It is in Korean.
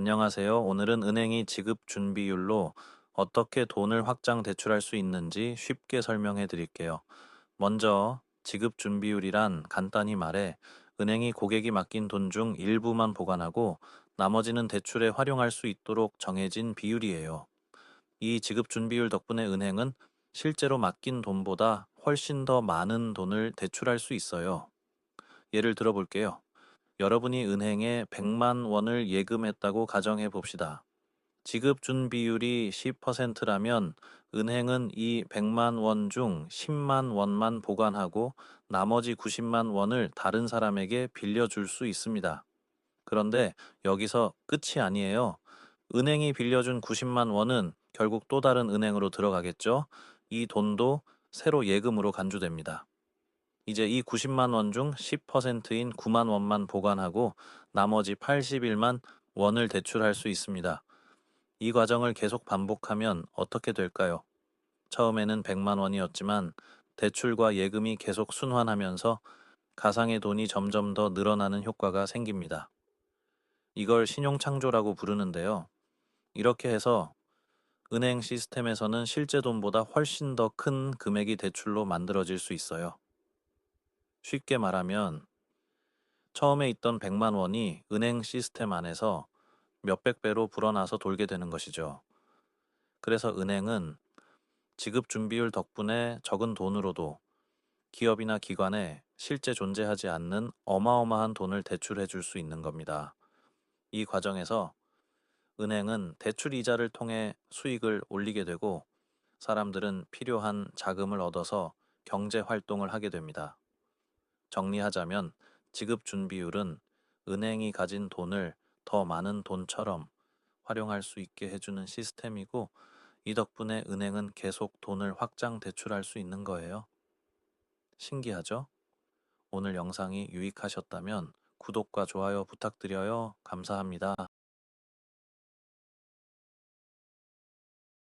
안녕하세요. 오늘은 은행이 지급 준비율로 어떻게 돈을 확장 대출할 수 있는지 쉽게 설명해 드릴게요. 먼저 지급 준비율이란 간단히 말해 은행이 고객이 맡긴 돈 중 일부만 보관하고 나머지는 대출에 활용할 수 있도록 정해진 비율이에요. 이 지급 준비율 덕분에 은행은 실제로 맡긴 돈보다 훨씬 더 많은 돈을 대출할 수 있어요. 예를 들어 볼게요. 여러분이 은행에 100만 원을 예금했다고 가정해 봅시다. 지급 준비율이 10%라면 은행은 이 100만 원 중 10만 원만 보관하고 나머지 90만 원을 다른 사람에게 빌려줄 수 있습니다. 그런데 여기서 끝이 아니에요. 은행이 빌려준 90만 원은 결국 또 다른 은행으로 들어가겠죠. 이 돈도 새로 예금으로 간주됩니다. 이제 이 90만 원 중 10%인 9만 원만 보관하고 나머지 81만 원을 대출할 수 있습니다. 이 과정을 계속 반복하면 어떻게 될까요? 처음에는 100만 원이었지만 대출과 예금이 계속 순환하면서 가상의 돈이 점점 더 늘어나는 효과가 생깁니다. 이걸 신용창조라고 부르는데요. 이렇게 해서 은행 시스템에서는 실제 돈보다 훨씬 더 큰 금액이 대출로 만들어질 수 있어요. 쉽게 말하면 처음에 있던 100만 원이 은행 시스템 안에서 몇백 배로 불어나서 돌게 되는 것이죠. 그래서 은행은 지급 준비율 덕분에 적은 돈으로도 기업이나 기관에 실제 존재하지 않는 어마어마한 돈을 대출해 줄 수 있는 겁니다. 이 과정에서 은행은 대출 이자를 통해 수익을 올리게 되고 사람들은 필요한 자금을 얻어서 경제 활동을 하게 됩니다. 정리하자면 지급 준비율은 은행이 가진 돈을 더 많은 돈처럼 활용할 수 있게 해주는 시스템이고 이 덕분에 은행은 계속 돈을 확장 대출할 수 있는 거예요. 신기하죠? 오늘 영상이 유익하셨다면 구독과 좋아요 부탁드려요. 감사합니다.